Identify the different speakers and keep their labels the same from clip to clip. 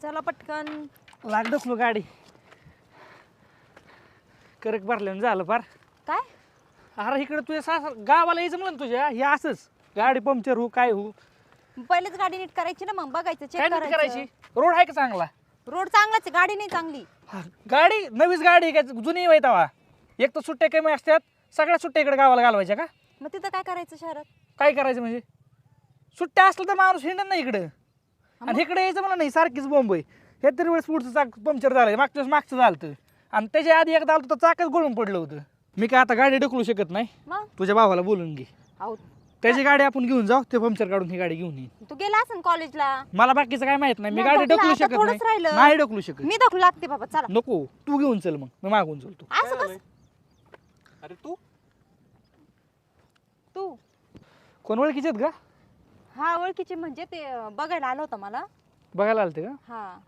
Speaker 1: चला पटकन.
Speaker 2: लाग ढकलू गाडी. करक भरल्यानं झालं फार.
Speaker 1: काय?
Speaker 2: अरे इकडे तुझ्या सास गावाला यायचं म्हणलं ना तुझ्या? हे असंच. गाडी पंक्चर हो काय हो
Speaker 1: पहिलेच गाडी नीट करायची ना मग बघायचं
Speaker 2: काय
Speaker 1: चेक
Speaker 2: नीट करायची.
Speaker 1: करायची?
Speaker 2: रोड आहे का चांगला?
Speaker 1: रोड चांगलाच आहे गाडी नाही चांगली.
Speaker 2: हा, गाडी? नवीच गाडी आहे काय जुनी आहे तवा. एक तर सुट्ट्या कमी असतात. सगळ्या सुट्ट्या इकडे गावाला घालवायच्या का?
Speaker 1: मग तिथं काय करायचं शहरात?
Speaker 2: काय करायचं म्हणजे? सुट्ट्या असलं तर माणूस हिंडत नाही इकडं. आणि इकडे यायचं मला नाही सारखीच बॉम्ब आहे. हे तरी वेळेस पुढचं चाक पंक्चर झालं मागच्या वेळेस मागचं झालं. आणि त्याच्या आधी एकदा आलं तर चाकच गळून पडलं होतं. मी काय आता गाडी ढकलू शकत नाही.
Speaker 1: मग?
Speaker 2: तुझ्या भावाला बोलून घे.
Speaker 1: अहो
Speaker 2: त्याची गाडी आपण घेऊन जाऊ ते पंक्चर काढून ही गाडी घेऊन ये
Speaker 1: तू गेला असेल कॉलेजला
Speaker 2: मला बाकीचं काय माहीत नाही मी
Speaker 1: नाही,
Speaker 2: गाडी
Speaker 1: ढकला,
Speaker 2: ढकलू
Speaker 1: आता
Speaker 2: शकत
Speaker 1: थोडंच
Speaker 2: नाही.
Speaker 1: राहिलं.
Speaker 2: नाही ढकलू शकत.
Speaker 1: मी दाखवू लागते बाबा चला.
Speaker 2: नको तू घेऊन चल मग मी मागून चलतो.
Speaker 1: असं कस?
Speaker 3: अरे तू?
Speaker 1: तू.
Speaker 2: कोण ओळखीचे आहेत का
Speaker 1: हा ओळखीचे म्हणजे ते अं, बघायला आलं होतं मला.
Speaker 2: बघायला आलते का?
Speaker 1: हा.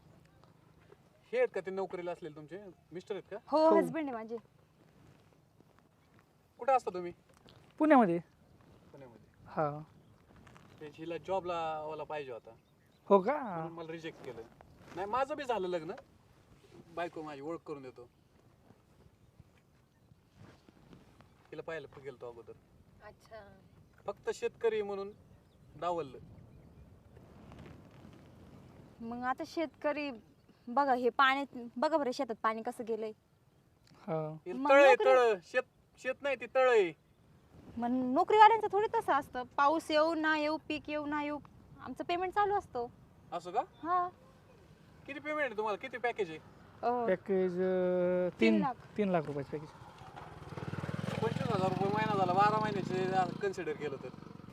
Speaker 3: हे आहेत का ते नोकरीला असलेले तुमचे? मिस्टर आहेत का?
Speaker 1: हो
Speaker 2: हो.
Speaker 1: हसबंड आहे माझे.
Speaker 3: कुठे असता तुम्ही?
Speaker 2: पुण्यामध्ये.
Speaker 3: पुण्यामध्ये.
Speaker 2: हा.
Speaker 3: ते हिला जॉबला वाला पाहिजे होता.
Speaker 2: हो का?
Speaker 3: म्हणून मला रिजेक्ट केलं. नाही माझं बी झालं लग्न. बायको माझी ओळख करून देतो. तिला पाहायला गेलो तो अगोदर.
Speaker 1: अच्छा.
Speaker 3: फक्त शेतकरी म्हणून डावललं.
Speaker 1: मग आता शेतकरी बघा हे पाण्यात बघा बरं शेतात पाणी कसं गेलंय.
Speaker 2: हा.
Speaker 3: हे
Speaker 1: मग
Speaker 3: तळ आहे
Speaker 1: नोकरी-
Speaker 3: तळ. शेत शेत नाही ती तळ आहे.
Speaker 1: मग नोकरीवाल्यांचं थोडी तसं असतं. पाऊस येऊ ना येऊ पीक येऊ ना येऊ. आमचं पेमेंट चालू असतो.
Speaker 3: असं का?
Speaker 1: हा.
Speaker 3: किती पेमेंट आहे तुम्हाला? किती पॅकेज आहे?
Speaker 1: अं,
Speaker 2: पॅकेज
Speaker 1: तीन
Speaker 2: तीन
Speaker 1: लाख.
Speaker 2: तीन लाख रुपयाचं पॅकेज
Speaker 3: पंचवीस हजार रुपये महिना झाला. बारा महिन्याचे कन्सिडर केलं तर.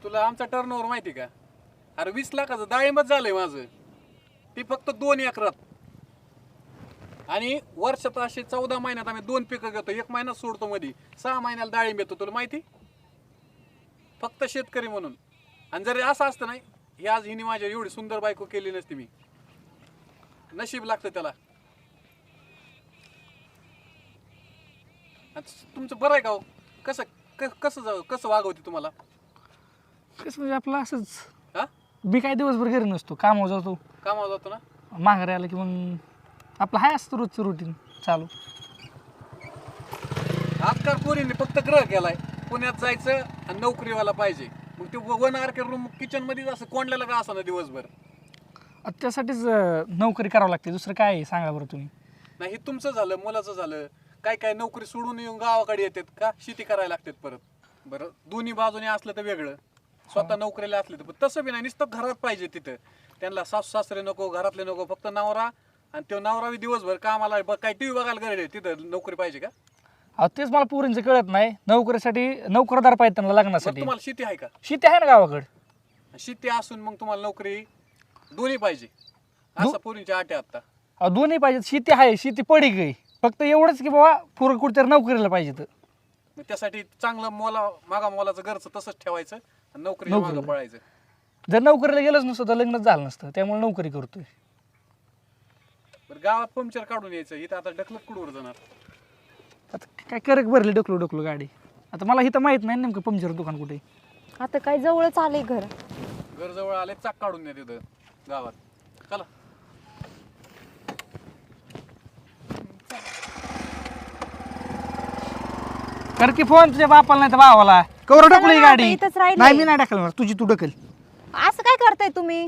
Speaker 3: तुला आमचा टर्न ओव्हर माहिती का? अरे वीस लाखाचं डाळिंबच झालंय माझं. ते फक्त दोन एकरात. आणि वर्षात असे चौदा महिन्यात आम्ही दोन पिकं घेतो. एक महिना सोडतो मध्ये सहा महिन्याला डाळिंब येतो. तुला माहिती? फक्त शेतकरी म्हणून. आणि जर असं असतं नाही हे आज हिने माझ्या एवढी सुंदर बायको केली नसती मी. नशीब लागतं त्याला. आणि तुमचं बरं आहे का हो? कसं क- कसं जाऊ कसं वागवते तुम्हाला?
Speaker 2: कसं म्हणजे आपलं असंच.
Speaker 3: हा?
Speaker 2: मी काय दिवसभर घरी नसतो कामावर जातो.
Speaker 3: कामावर जातो ना?
Speaker 2: माघारी आलं की मग आपलं हाय असतं रोजचं रुटीन चालू.
Speaker 3: आजकाल पोरींनी फक्त ग्रह केलाय. पुण्यात जायचं आणि नोकरीवाला पाहिजे. मग ते one R K room kitchen मध्येच असं कोंडलेलं का असं ना दिवसभर?
Speaker 2: आता त्यासाठीच अं, नोकरी करावं लागते. दुसरं काय आहे? सांगा बरं तुम्ही.
Speaker 3: नाही हे तुमचं झालं मुलाचं झालं. काय काय नोकरी सोडून येऊन गावाकडे येतात का? शेती करायला लागतात परत. बरं दोन्ही बाजूने असलं तर वेगळं. स्वतः नोकरीला असले तर. पण तसं बी नाही नुसतं घरात पाहिजे तिथं. त्यांना सासू सासरे नको घरातले नको फक्त नवरा आणि तो नवरा बी दिवसभर कामाला ब- काय टी व्ही बघायला गरज तिथं नोकरी पाहिजे का?
Speaker 2: अहो तेच मला पोरींचं कळत नाही. नोकरीसाठी नोकरदार पाहिजे त्यांना
Speaker 3: बरं
Speaker 2: लग्नासाठी
Speaker 3: तुम्हाला शेती आहे का?
Speaker 2: शेती आहे ना गावाकडे.
Speaker 3: शेती असून मग तुम्हाला नोकरी दोन्ही पाहिजे. असं पोरींच्या आटे आता
Speaker 2: अहो दोन्ही पाहिजेत. शेती आहे शेती पडी गई फक्त एवढंच की बाबा पोरं कुठेतरी नोकरीला पाहिजे तर
Speaker 3: मग त्यासाठी चांगलं मोला मागा मोलाचं घरचं तसंच ठेवायचं आणि नोकरीच्या मागं
Speaker 2: नोकरीला.
Speaker 3: पळायचं.
Speaker 2: जर नोकरीला गेलंच नसतं तर लग्नच झालं नसतं. त्यामुळे नोकरी करतोय.
Speaker 3: बरं गावात पंक्चर काढून यायचं. इथं आता ढकलत कुडवर जाणार?
Speaker 2: आता काय करक भरली डोकलो डोकलो गाडी? आता मला इथं माहीत नाही नेमकं पंक्चर दुकान कुठे. आहे.
Speaker 1: आता काय जवळच आलंय घर.
Speaker 3: घर जवळ आले चाक काढून या तिथं गावात. चला.
Speaker 2: कर की फोन तुझ्या बापाला नाही तर भावाला. कवर
Speaker 1: चला ना,
Speaker 2: गाडी.
Speaker 1: इथंच राहिलंय.
Speaker 2: नाही मी नाही ढकलणार. तुझी तू ढकल.
Speaker 1: असं काय करताय तुम्ही?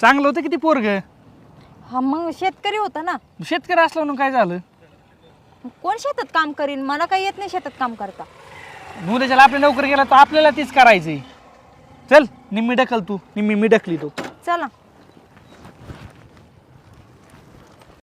Speaker 2: चांगलं होतं किती पोरग?
Speaker 1: हा मग शेतकरी होता ना.
Speaker 2: शेतकरी असलं म्हणून काय झालं?
Speaker 1: कोण शेतात काम करीन? मला काही येत नाही शेतात काम करता.
Speaker 2: उद्याच्याला आपली नोकरी गेला तर आपल्याला तीच करायची चल निम्मी ढकल तू. निम्मी मी ढकली तो.
Speaker 1: चला.